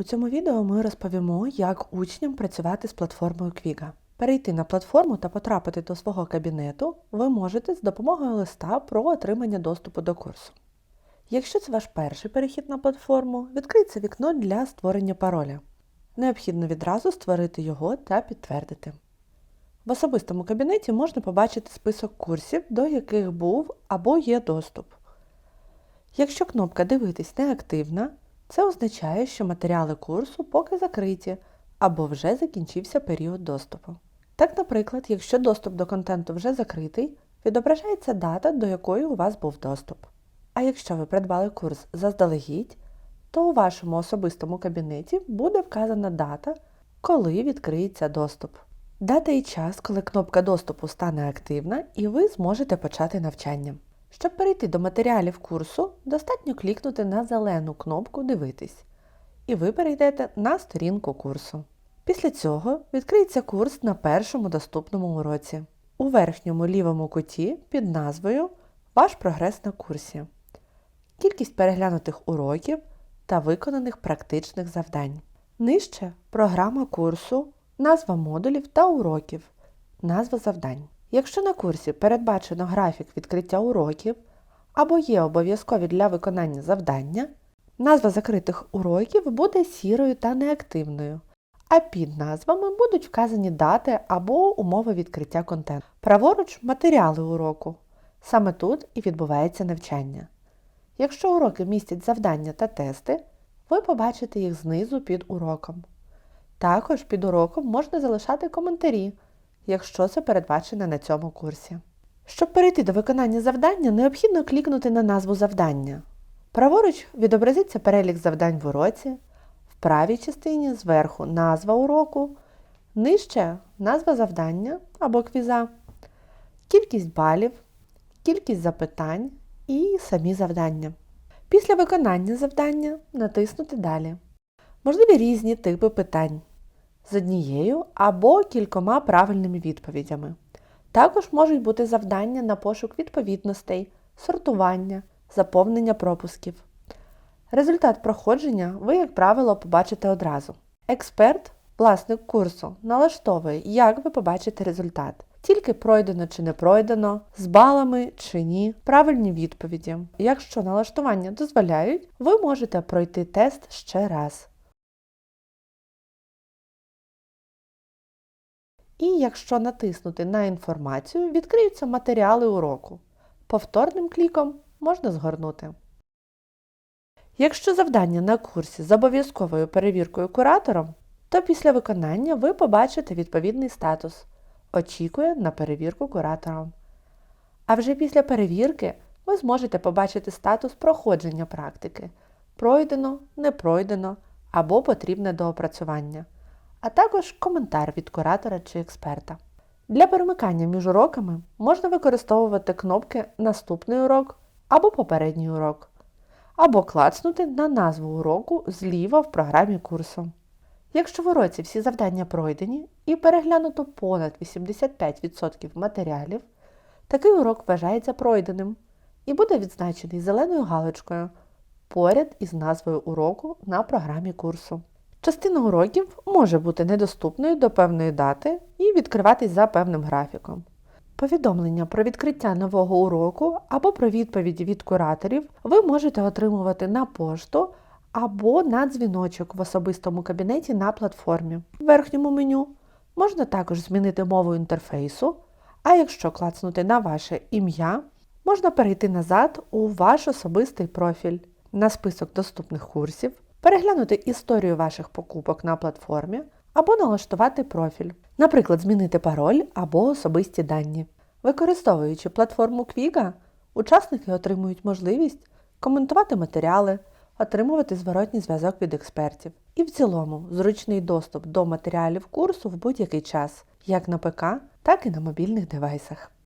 У цьому відео ми розповімо, як учням працювати з платформою Квіга. Перейти на платформу та потрапити до свого кабінету ви можете з допомогою листа про отримання доступу до курсу. Якщо це ваш перший перехід на платформу, відкриється вікно для створення пароля. Необхідно відразу створити його та підтвердити. В особистому кабінеті можна побачити список курсів, до яких був або є доступ. Якщо кнопка Дивитись не активна, це означає, що матеріали курсу поки закриті або вже закінчився період доступу. Так, наприклад, якщо доступ до контенту вже закритий, відображається дата, до якої у вас був доступ. А якщо ви придбали курс заздалегідь, то у вашому особистому кабінеті буде вказана дата, коли відкриється доступ. Дата і час, коли кнопка доступу стане активна, і ви зможете почати навчання. Щоб перейти до матеріалів курсу, достатньо клікнути на зелену кнопку Дивитись, і ви перейдете на сторінку курсу. Після цього відкриється курс на першому доступному уроці. У верхньому лівому куті під назвою Ваш прогрес на курсі, кількість переглянутих уроків та виконаних практичних завдань. Нижче програма курсу, назва модулів та уроків, назва завдань. Якщо на курсі передбачено графік відкриття уроків або є обов'язкові для виконання завдання, назва закритих уроків буде сірою та неактивною, а під назвами будуть вказані дати або умови відкриття контенту. Праворуч матеріали уроку. Саме тут і відбувається навчання. Якщо уроки містять завдання та тести, ви побачите їх знизу під уроком. Також під уроком можна залишати коментарі, якщо це передбачено на цьому курсі. Щоб перейти до виконання завдання, необхідно клікнути на назву завдання. Праворуч відобразиться перелік завдань в уроці, в правій частині зверху назва уроку, нижче назва завдання або квіза, кількість балів, кількість запитань і самі завдання. Після виконання завдання натиснути Далі. Можливі різні типи питань з однією або кількома правильними відповідями. Також можуть бути завдання на пошук відповідностей, сортування, заповнення пропусків. Результат проходження ви, як правило, побачите одразу. Експерт, власник курсу, налаштовує, як ви побачите результат. Тільки пройдено чи не пройдено, з балами чи ні, правильні відповіді. Якщо налаштування дозволяють, ви можете пройти тест ще раз. І якщо натиснути на інформацію, відкриються матеріали уроку. Повторним кліком можна згорнути. Якщо завдання на курсі з обов'язковою перевіркою куратором, то після виконання ви побачите відповідний статус Очікує на перевірку куратором. А вже після перевірки ви зможете побачити статус проходження практики пройдено, не пройдено або потрібне доопрацювання а також коментар від куратора чи експерта. Для перемикання між уроками можна використовувати кнопки Наступний урок або Попередній урок, або клацнути на назву уроку зліва в програмі курсу. Якщо в уроці всі завдання пройдені і переглянуто понад 85% матеріалів, такий урок вважається пройденим і буде відзначений зеленою галочкою поряд із назвою уроку на програмі курсу. Частина уроків може бути недоступною до певної дати і відкриватись за певним графіком. Повідомлення про відкриття нового уроку або про відповіді від кураторів ви можете отримувати на пошту або на дзвіночок в особистому кабінеті на платформі. В верхньому меню можна також змінити мову інтерфейсу, а якщо клацнути на ваше ім'я, можна перейти назад у ваш особистий профіль на список доступних курсів переглянути історію ваших покупок на платформі або налаштувати профіль, наприклад, змінити пароль або особисті дані. Використовуючи платформу Quiga, учасники отримують можливість коментувати матеріали, отримувати зворотній зв'язок від експертів і в цілому зручний доступ до матеріалів курсу в будь-який час, як на ПК, так і на мобільних девайсах.